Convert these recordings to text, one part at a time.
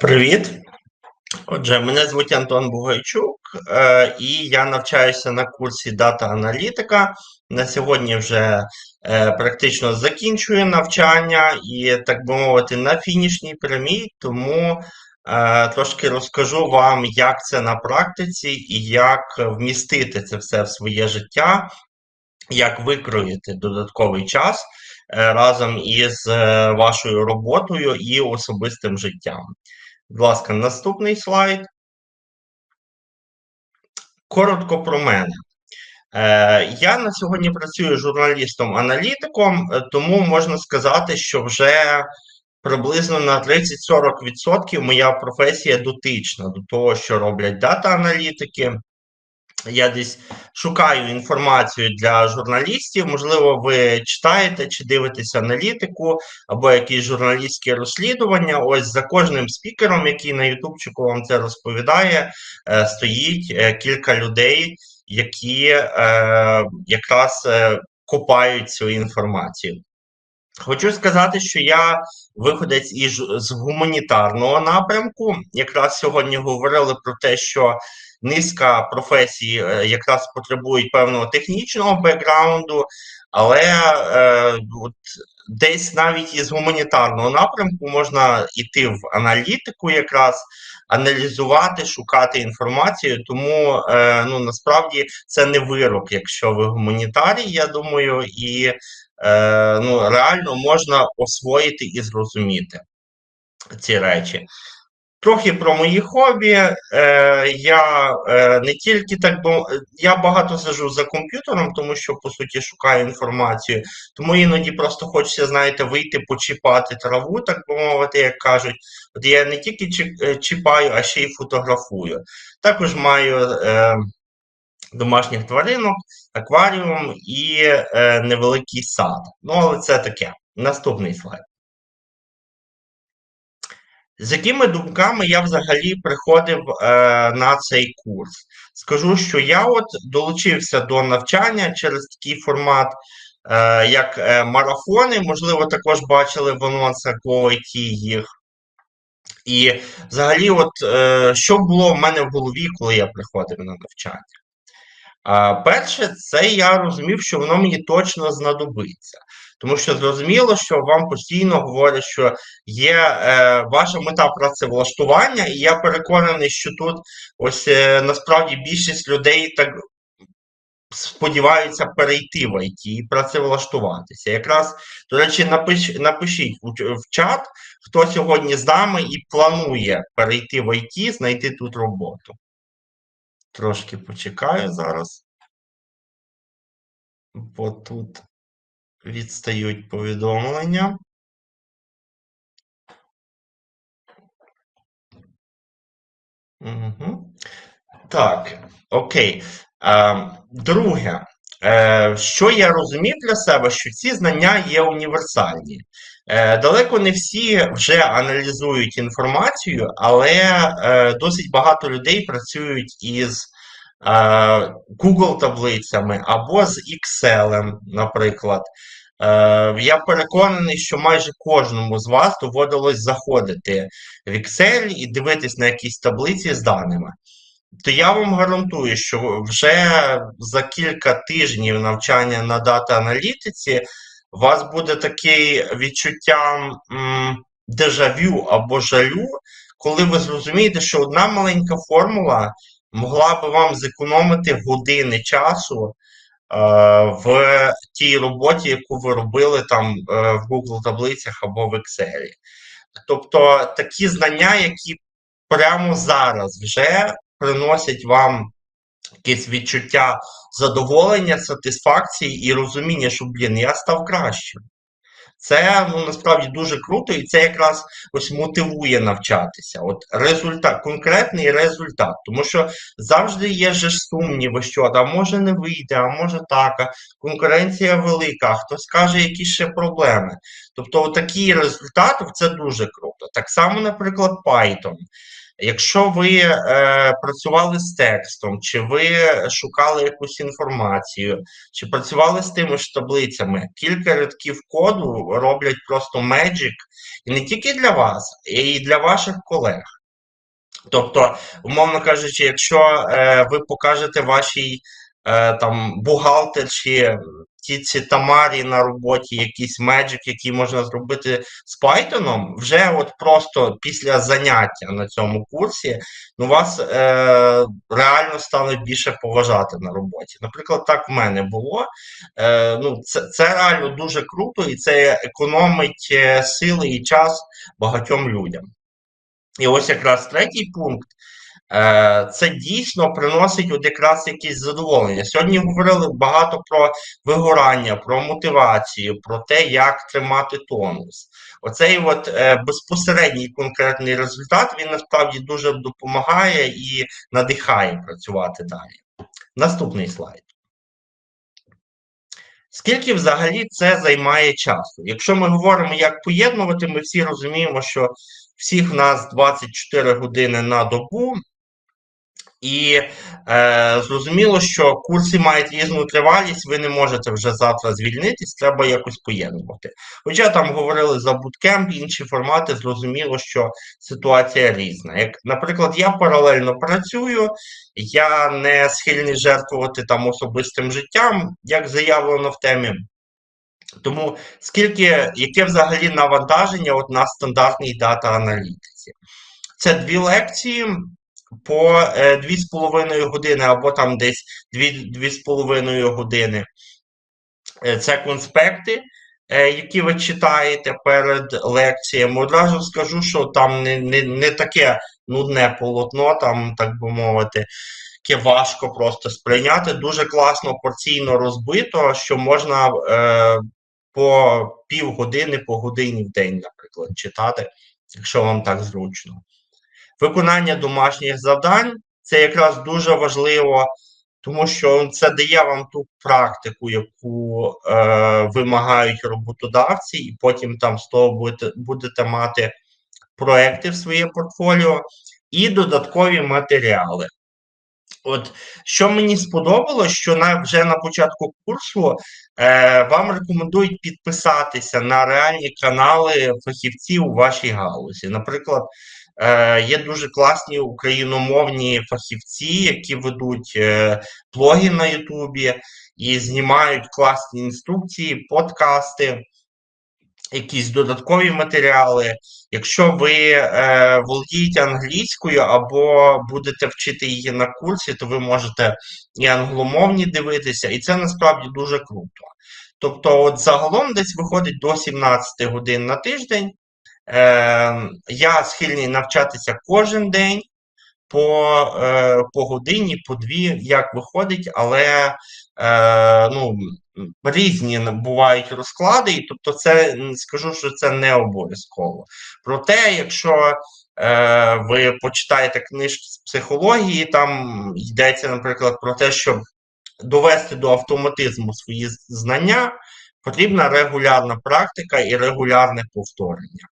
Привіт. Отже, мене звуть Антон Бугайчук, е, і я навчаюся на курсі дата аналітика. На сьогодні вже е, практично закінчую навчання і, так би мовити, на фінішній прямій, тому е, трошки розкажу вам, як це на практиці і як вмістити це все в своє життя, як викроїти додатковий час разом із вашою роботою і особистим життям. Будь ласка, наступний слайд. Коротко про мене. Е, Я на сьогодні працюю журналістом-аналітиком, е, тому можна сказати, що вже приблизно на 30-40% моя професія дотична до того, що роблять дата-аналітики. Я десь шукаю інформацію для журналістів. Можливо, ви читаєте чи дивитесь аналітику або якісь журналістські розслідування. Ось за кожним спікером, який на Ютубчику вам це розповідає, е, стоїть е, кілька людей, які е, якраз копають цю інформацію. Хочу сказати, що я виходець із з гуманітарного напрямку. Якраз сьогодні говорили про те, що низка професій е, якраз потребують певного технічного бекграунду, але е, от десь навіть із гуманітарного напрямку можна йти в аналітику, якраз аналізувати, шукати інформацію. Тому е, ну насправді це не вирок, якщо ви гуманітарій, я думаю, і е, ну реально можна освоїти і зрозуміти ці речі. Трохи про мої хобі. Е, Я е, не тільки так, бо я багато сижу за комп'ютером, тому що по суті шукаю інформацію. Тому іноді просто хочеться, знаєте, вийти почіпати траву, так би мовити, як кажуть. От я не тільки чіпаю, а ще й фотографую. Також маю домашніх тваринок, акваріум і е, невеликий сад. Ну, але це таке. Наступний слайд. З якими думками я взагалі приходив е, на цей курс? Скажу, що я от долучився до навчання через такий формат, е, як е, марафони, можливо, також бачили в анонсах GoIT їх. І взагалі, от е, що було в мене в голові, коли я приходив на навчання? Перше, це я розумів, що воно мені точно знадобиться. Тому що зрозуміло, що вам постійно говорять, що є е, ваша мета працевлаштування, і я переконаний, що тут ось е, насправді більшість людей так сподіваються перейти в ІТ і працевлаштуватися. Якраз, до речі, напиш, напишіть в, в чат, хто сьогодні з нами і планує перейти в ІТ, знайти тут роботу. Трошки почекаю зараз. Бо тут відстають повідомлення. Угу. Так, окей. Е, Друге, е, що я розумів для себе, що ці знання є універсальні. Е, Далеко не всі вже аналізують інформацію, але е, досить багато людей працюють із е, Google таблицями або з Excel, наприклад. Я переконаний, що майже кожному з вас доводилось заходити в Excel і дивитись на якісь таблиці з даними. То я вам гарантую, що вже за кілька тижнів навчання на дата-аналітиці у вас буде таке відчуття дежавю або жалю, коли ви зрозумієте, що одна маленька формула могла би вам зекономити години часу в тій роботі, яку ви робили там е, в Google таблицях або в Excel. Тобто такі знання, які прямо зараз вже приносять вам якесь відчуття задоволення, сатисфакції і розуміння, що, блін, я став кращим. Це ну насправді дуже круто, і це якраз ось мотивує навчатися. От результат, конкретний результат. Тому що завжди є ж сумніви, що а може не вийде, а може так, а конкуренція велика, а хтось каже, які ще проблеми. Тобто, такий результат це дуже круто. Так само, наприклад, Python. Якщо ви е, працювали з текстом, чи ви шукали якусь інформацію, чи працювали з тими ж таблицями, кілька рядків коду роблять просто magic, і не тільки для вас, і для ваших колег. Тобто, умовно кажучи, якщо е, ви покажете вашій е, там бухгалтерші тітці Тамарі на роботі якийсь меджик, який можна зробити з Python, вже от просто після заняття на цьому курсі ну, вас е, реально стане більше поважати на роботі. Наприклад, так в мене було. Е, ну, Це це реально дуже круто і це економить е, сили і час багатьом людям. І ось якраз третій пункт. Е, це дійсно приносить от якраз якісь задоволення. Сьогодні говорили багато про вигорання, про мотивацію, про те, як тримати тонус. Оцей от е, безпосередній конкретний результат він насправді дуже допомагає і надихає працювати далі. Наступний слайд. Скільки взагалі це займає часу? Якщо ми говоримо, як поєднувати, ми всі розуміємо, що всіх в нас 24 години на добу, і е, зрозуміло, що курси мають різну тривалість, ви не можете вже завтра звільнитись, треба якось поєднувати. Хоча там говорили за буткемп, інші формати, зрозуміло, що ситуація різна. Як, наприклад, я паралельно працюю, я не схильний жертвувати там особистим життям, як заявлено в темі. Тому скільки, яке взагалі навантаження от на стандартній дата-аналітиці? Це дві лекції по 2,5 е, години або там десь 2,5 години. Е, це конспекти, е, які ви читаєте перед лекціями. Одразу скажу, що там не не, не таке нудне полотно, там, так би мовити, яке важко просто сприйняти. Дуже класно порційно розбито, що можна е, по півгодини, по годині в день, наприклад, читати, якщо вам так зручно. Виконання домашніх завдань це якраз дуже важливо, тому що це дає вам ту практику, яку е, вимагають роботодавці, і потім там з того будете, будете мати проекти в своє портфоліо і додаткові матеріали. От що мені сподобалось, що на вже на початку курсу е, вам рекомендують підписатися на реальні канали фахівців у вашій галузі. Наприклад, Є дуже класні україномовні фахівці, які ведуть е, блоги на Ютубі і знімають класні інструкції, подкасти. Якісь додаткові матеріали. Якщо ви е, володієте англійською або будете вчити її на курсі, то ви можете і англомовні дивитися, і це насправді дуже круто. Тобто, от загалом десь виходить до 17 годин на тиждень. Е, Я схильний навчатися кожен день по е, по годині, по дві, як виходить, але е, ну, різні бувають розклади, і тобто це скажу, що це не обов'язково. Проте, якщо е, ви почитаєте книжки з психології, там йдеться, наприклад, про те, щоб довести до автоматизму свої знання, потрібна регулярна практика і регулярне повторення.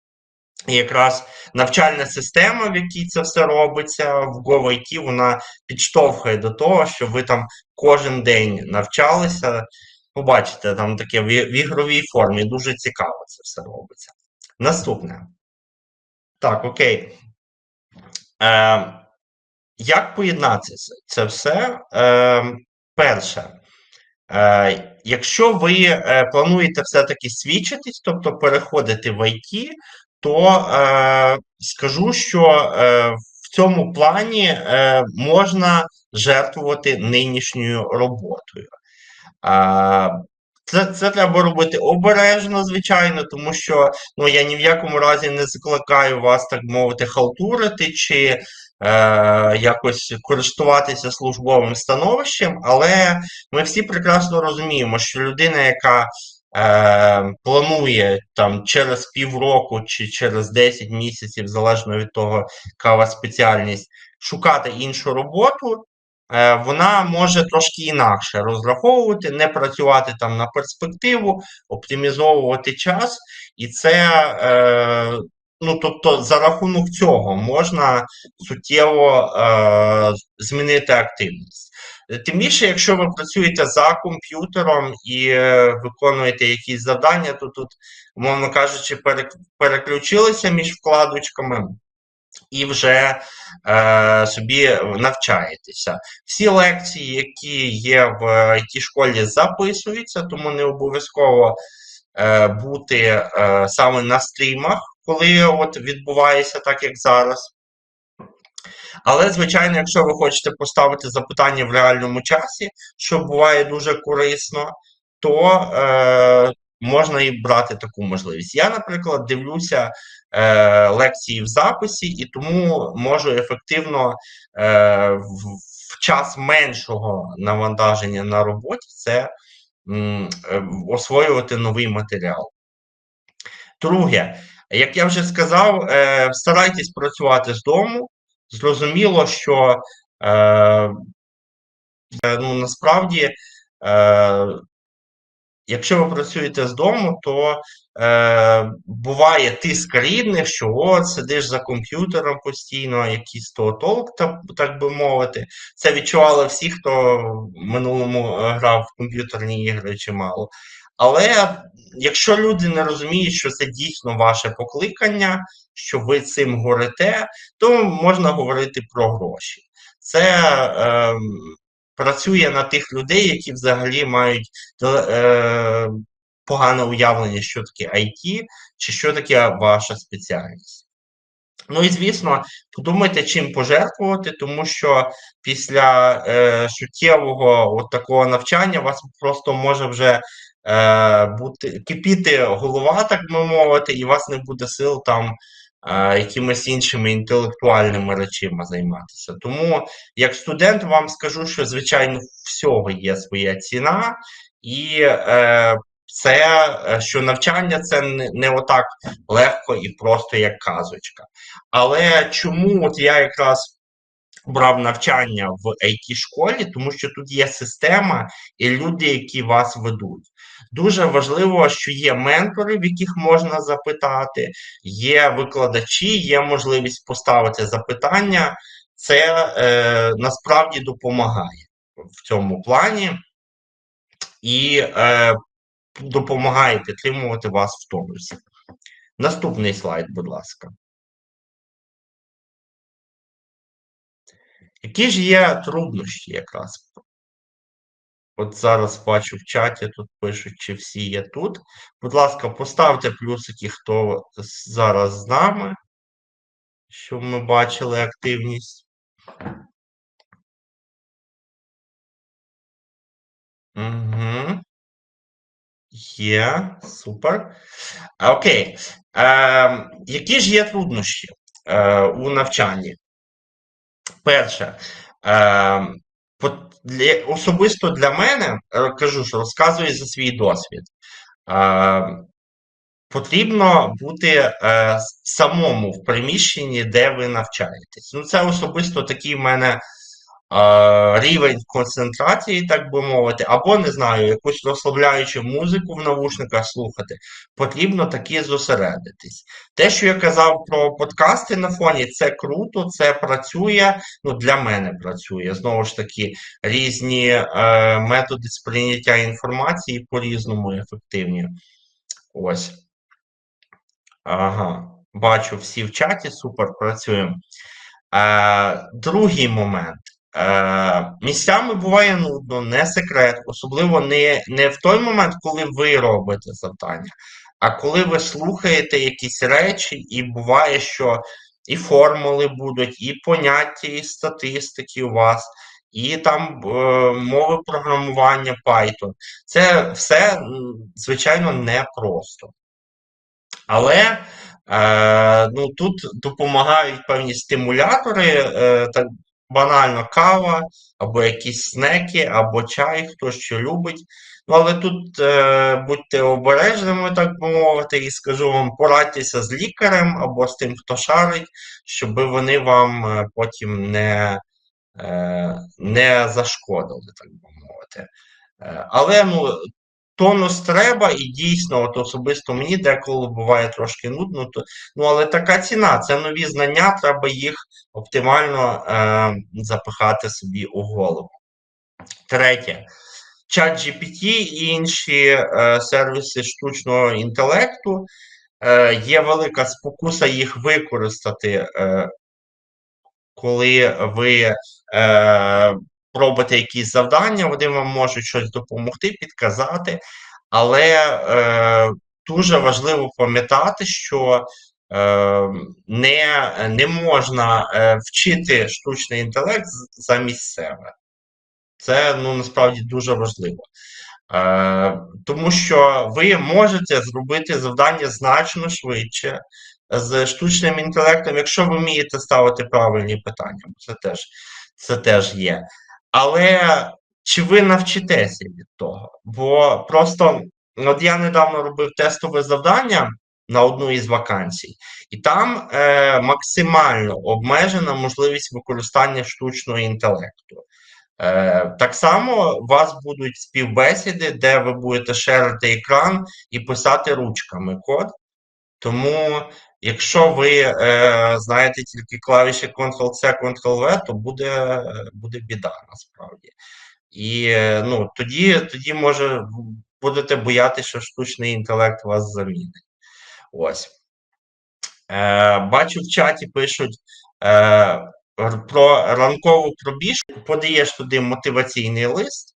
Якраз навчальна система, в якій це все робиться, в GoIT, вона підштовхує до того, що ви там кожен день навчалися. Побачите, там таке в ігровій формі. Дуже цікаво це все робиться. Наступне. Так, окей. Е, Як поєднати це все? Е, Перше. Е, Якщо ви е, плануєте все-таки свідчитись, тобто переходити в IT, то е, скажу, що е, в цьому плані е, можна жертвувати нинішньою роботою. Е, це це треба робити обережно, звичайно, тому що ну, я ні в якому разі не закликаю вас, так мовити, халтурити чи е, якось користуватися службовим становищем, але ми всі прекрасно розуміємо, що людина, яка е, планує там через півроку чи через 10 місяців, залежно від того, яка у вас спеціальність, шукати іншу роботу, е, вона може трошки інакше розраховувати, не працювати там на перспективу, оптимізовувати час, і це. Е, ну, тобто, за рахунок цього можна суттєво е, змінити активність. Тим більше, якщо ви працюєте за комп'ютером і е, виконуєте якісь завдання, то тут, умовно кажучи, переключилися між вкладочками і вже е, собі навчаєтеся. Всі лекції, які є в it школі, записуються, тому не обов'язково е, бути е, саме на стрімах, коли от відбувається так, як зараз. Але, звичайно, якщо ви хочете поставити запитання в реальному часі, що буває дуже корисно, то е, можна і брати таку можливість. Я, наприклад, дивлюся е, лекції в записі, і тому можу ефективно е, в, час меншого навантаження на роботі це м, е, освоювати новий матеріал. Друге, як я вже сказав, е, старайтесь працювати з дому. Зрозуміло, що е, ну, насправді е, Якщо ви працюєте з дому, то буває тиск рідних, що от сидиш за комп'ютером постійно, якийсь то толк, так, би мовити. Це відчували всі, хто в минулому грав в комп'ютерні ігри чимало. Але якщо люди не розуміють, що це дійсно ваше покликання, що ви цим горите, то можна говорити про гроші. Це е, працює на тих людей, які взагалі мають е, погане уявлення, що таке IT, чи що таке ваша спеціальність. Ну і звісно, подумайте, чим пожертвувати, тому що після е, суттєвого от такого навчання вас просто може вже е, бути кипіти голова, так би мовити, і у вас не буде сил там якимись іншими інтелектуальними речами займатися. Тому, як студент, вам скажу, що, звичайно, всього є своя ціна, і е, це, е, що навчання це не, не отак легко і просто, як казочка. Але чому от я якраз брав навчання в it школі тому що тут є система і люди, які вас ведуть. Дуже важливо, що є ментори, в яких можна запитати, є викладачі, є можливість поставити запитання. Це е, насправді допомагає в цьому плані і е, допомагає підтримувати вас в тонусі. Наступний слайд, будь ласка. Які ж є труднощі якраз? От зараз бачу в чаті, тут пишуть, чи всі є тут. Будь ласка, поставте плюсики, хто зараз з нами, щоб ми бачили активність. Угу. Є, супер. Окей. Е, Які ж є труднощі е, у навчанні? Перше, е, для, особисто для мене, е, кажу, що розказую за свій досвід. Е, Потрібно бути е, самому в приміщенні, де ви навчаєтесь. Ну, це особисто такий в мене рівень концентрації, так би мовити, або не знаю, якусь розслабляючу музику в навушниках слухати, потрібно таки зосередитись. Те, що я казав про подкасти на фоні, це круто, це працює. Ну, для мене працює. Знову ж таки, різні е, методи сприйняття інформації по-різному ефективні. Ось. Ага, бачу всі в чаті, супер, працюємо. Е, Другий момент. Е, Місцями буває нудно, не секрет, особливо не, не в той момент, коли ви робите завдання, а коли ви слухаєте якісь речі, і буває, що і формули будуть, і поняття, і статистики у вас, і там е, мови програмування Python. Це все, звичайно, непросто. Але е, ну, тут допомагають певні стимулятори. Е, так, банально кава, або якісь снеки, або чай, хто що любить. Ну, але тут е, будьте обережними, так би мовити, і скажу вам, порадьтеся з лікарем або з тим, хто шарить, щоб вони вам е, потім не е, не зашкодили, так би мовити. Е, але ну, тонус треба, і дійсно, от особисто мені деколи буває трошки нудно, то, ну але така ціна, це нові знання, треба їх оптимально е, запихати собі у голову. Третє. ChatGPT і інші е, сервіси штучного інтелекту. Е, є велика спокуса їх використати, е, коли ви е, робите якісь завдання, вони вам можуть щось допомогти, підказати, але е, дуже важливо пам'ятати, що е, не, не можна е, вчити штучний інтелект замість себе. Це ну насправді дуже важливо. Е, тому що ви можете зробити завдання значно швидше з штучним інтелектом, якщо ви вмієте ставити правильні питання. Це теж, це теж є. Але чи ви навчитеся від того? Бо просто от я недавно робив тестове завдання на одну із вакансій, і там е, максимально обмежена можливість використання штучного інтелекту. Е, Так само у вас будуть співбесіди, де ви будете шерити екран і писати ручками код. Тому, якщо ви е, знаєте тільки клавіші Ctrl-C, Ctrl-V, то буде, буде біда насправді. І е, ну, тоді, тоді може будете боятися, що штучний інтелект вас замінить. Ось. Е, бачу в чаті пишуть е, про ранкову пробіжку, подаєш туди мотиваційний лист,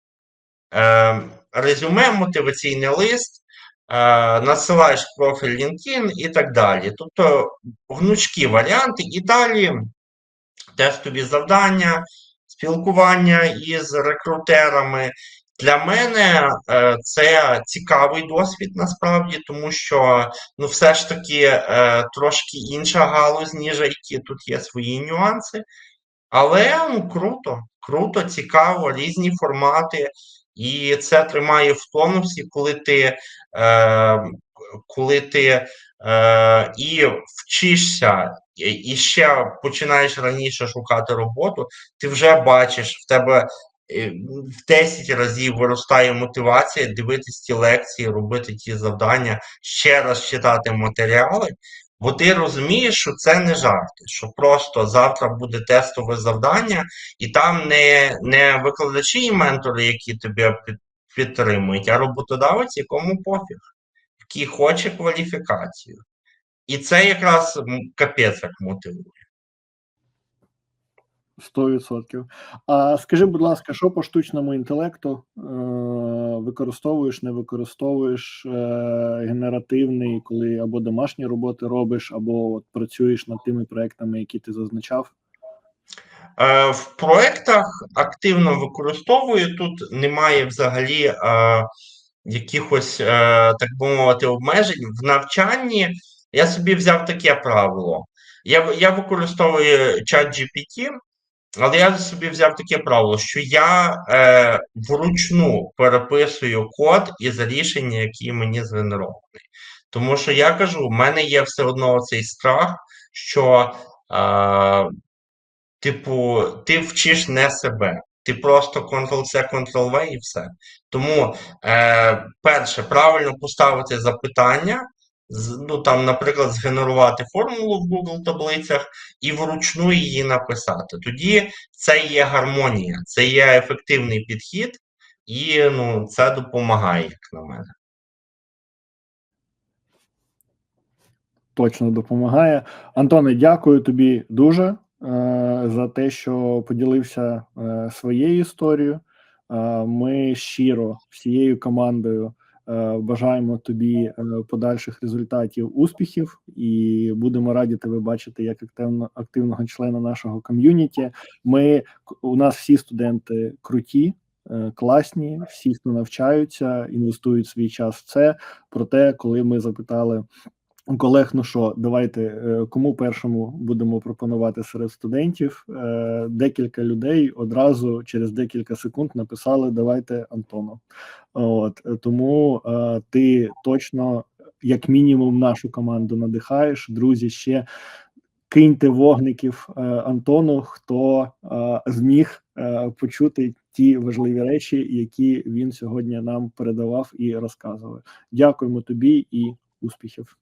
е, резюме, мотиваційний лист, насилаєш профіль LinkedIn і так далі. Тобто гнучкі варіанти, і далі тестові завдання, спілкування із рекрутерами. Для мене е, це цікавий досвід насправді, тому що ну, все ж таки е, трошки інша галузь, ніж IT, тут є свої нюанси. Але ну, круто, круто, цікаво, різні формати, і це тримає в тонусі, коли ти, е, коли ти е, і вчишся, і ще починаєш раніше шукати роботу, ти вже бачиш в тебе. е, В 10 разів виростає мотивація дивитись ті лекції, робити ті завдання, ще раз читати матеріали, Бо ти розумієш, що це не жарти, що просто завтра буде тестове завдання, і там не, не викладачі і ментори, які тебе підтримують, а роботодавець, якому пофіг, який хоче кваліфікацію. І це якраз капець як мотивує. 100%. А скажи, будь ласка, що по штучному інтелекту е, використовуєш, не використовуєш е, генеративний, коли або домашні роботи робиш, або от працюєш над тими проектами, які ти зазначав? Е, в проєктах активно використовую. Тут немає взагалі е, якихось, е, так би мовити, обмежень. В навчанні я собі взяв таке правило. Я, я використовую чат GPT, але я собі взяв таке правило, що я е, вручну переписую код із рішення, які мені згенерований. Тому що я кажу, в мене є все одно цей страх, що. Е, Типу, ти вчиш не себе. Ти просто Ctrl-C, Ctrl-V і все. Тому, е, перше, правильно поставити запитання, ну там, наприклад, згенерувати формулу в Google таблицях і вручну її написати. Тоді це є гармонія, це є ефективний підхід, і ну, це допомагає, як на мене. Точно допомагає. Антоне, дякую тобі дуже е, за те, що поділився е, своєю історією. Е, ми щиро всією командою бажаємо тобі е, подальших результатів, успіхів, і будемо раді тебе бачити як активно, активного члена нашого ком'юніті. Ми у нас всі студенти круті. е, Класні, всі, хто навчаються, інвестують свій час в це. Проте, коли ми запитали колег, ну що, давайте е, кому першому будемо пропонувати серед студентів. Е, Декілька людей одразу через декілька секунд написали: Давайте Антону. От тому е, ти точно, як мінімум, нашу команду надихаєш. Друзі, ще киньте вогників Антону, хто зміг почути ті важливі речі, які він сьогодні нам передавав і розказував. Дякуємо тобі і успіхів.